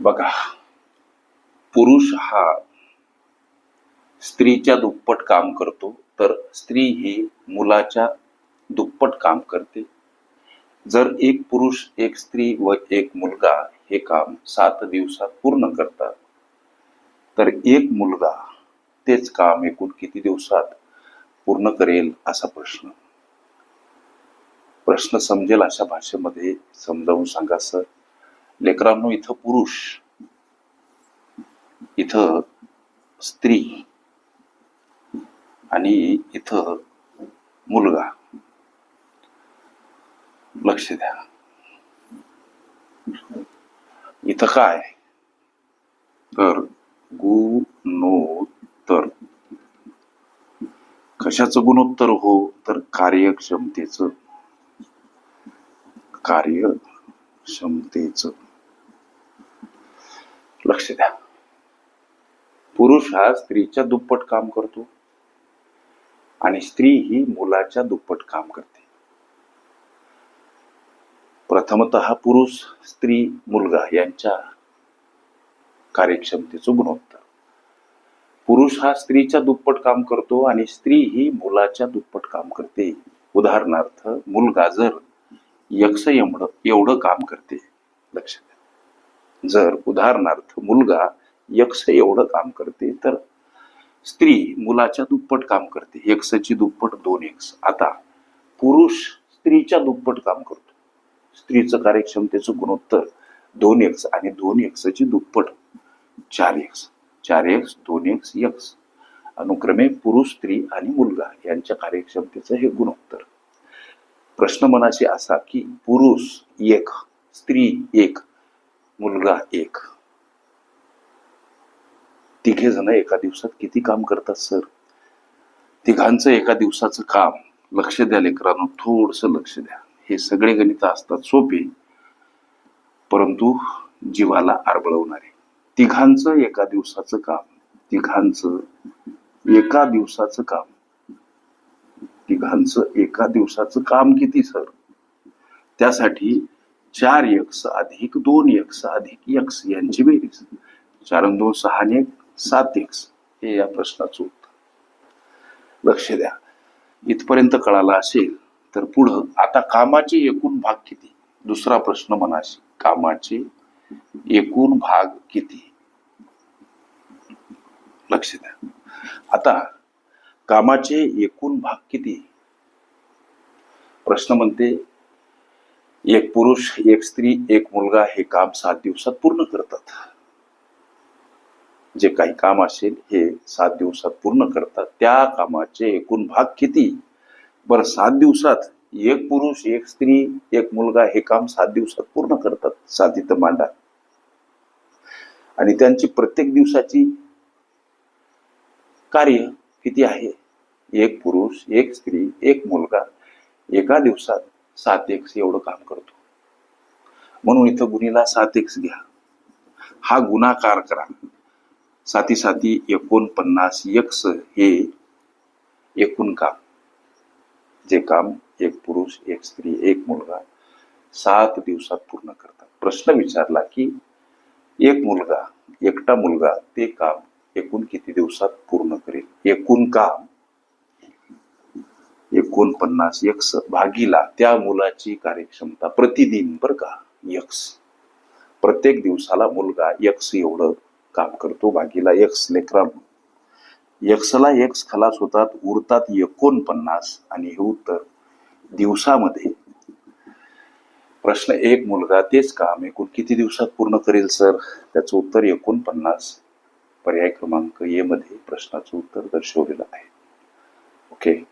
बघा पुरुष हा स्त्रीच्या दुप्पट काम करतो तर स्त्री ही मुलाच्या दुप्पट काम करते. जर एक पुरुष एक स्त्री व एक मुलगा हे काम सात दिवसात पूर्ण करतात तर एक मुलगा तेच काम एकूण किती दिवसात पूर्ण करेल असा प्रश्न. प्रश्न समजेल अशा भाषेमध्ये समजावून सांगा सर. लेकरांनो इथं पुरुष इथं स्त्री आणि इथं मुलगा. लक्ष द्या. इथं काय? तर गुणोत्तर कशाचं गुणोत्तर हो? तर कार्यक्षमतेच. कार्यक्षमतेचं. लक्ष द्या. पुरुष हा स्त्रीच्या दुप्पट काम करतो आणि स्त्री ही मुलाच्या दुप्पट काम करते. प्रथमत पुरुष स्त्री मुलगा यांच्या कार्यक्षमतेचं गुणोत्तर. पुरुष हा स्त्रीच्या दुप्पट काम करतो आणि स्त्री ही मुलाच्या दुप्पट काम करते. उदाहरणार्थ मुलगा जर यक्ष एवढं एवढं काम करते. लक्ष द्या. जर उदाहरणार्थ मुलगा यक्ष एवढं काम करते तर स्त्री मुलाच्या दुप्पट काम करते. यक्षची दुप्पट दोन एक्स आता पुरुष स्त्रीच्या दुप्पट काम करतो. स्त्रीचं कार्यक्षमतेचं गुणोत्तर दोन एक्स आणि दोन एक्सची दुप्पट चार एक्स चार एक्स दोन एक्स यक्ष. अनुक्रमे पुरुष स्त्री आणि मुलगा यांच्या कार्यक्षमतेचं हे गुणोत्तर. प्रश्न मनाशी असा की पुरुष एक स्त्री एक. मुलगा एक. तिघे जण एका दिवसात किती काम करतात सर? तिघांचं एका दिवसाचं काम. लक्ष द्या लेकरांनो थोडस लक्ष द्या. हे सगळे गणित असतात सोपे. परंतु जीवाला आरबळवणारे. तिघांचं एका दिवसाचं काम. तिघांचं एका दिवसाचं काम. तिघांचं एका दिवसाचं काम किती सर? त्यासाठी चार यक्ष अधिक दोन यक्ष अधिक यक्ष यांची बेरीज. चार दोन सहाने एक सात एक्स हे या प्रश्नाचं उत्तर. लक्ष द्या. इथपर्यंत कळाला असेल तर पुढं आता कामाचे एकूण भाग किती? दुसरा प्रश्न मनाशी कामाचे एकूण भाग किती? लक्ष द्या. आता कामाचे एकूण भाग किती? प्रश्न म्हणते एक पुरुष एक स्त्री एक मुलगा हे काम सात दिवसात पूर्ण करतात. जे काही काम असेल हे सात दिवसात पूर्ण करतात. त्या कामाचे एकूण भाग किती? बरं सात दिवसात एक पुरुष एक स्त्री एक मुलगा हे काम सात दिवसात पूर्ण करतात साधित मांडा. आणि त्यांची प्रत्येक दिवसाची कार्य किती आहे? एक पुरुष एक स्त्री एक मुलगा एका दिवसात सात एक्स एवढं काम करतो. म्हणून इथं गुणीला सात एक्स घ्या. हा गुणाकार करा. साती साती एकोणपन्नास यक्स हे एकूण काम. जे काम एक पुरुष एक स्त्री एक मुलगा सात दिवसात पूर्ण करतात. प्रश्न विचारला की एक मुलगा एकटा मुलगा ते काम एकूण किती दिवसात पूर्ण करेल? एकूण काम एकोणपन्नास यक्स भागीला त्या मुलाची कार्यक्षमता प्रतिदिन बर का? यक्स. प्रत्येक दिवसाला मुलगा यक्स एवढं काम करतो भागीला यक्स लेकरा. यक्सला यक्स खलास होतात उरतात एकोणपन्नास आणि हे उत्तर दिवसामध्ये. प्रश्न एक मुलगा तेच काम एकूण किती दिवसात पूर्ण करेल सर? त्याचं उत्तर एकोणपन्नास. पर्याय क्रमांक ए मध्ये प्रश्नाचं उत्तर दर्शवलेलं आहे. Okay okay.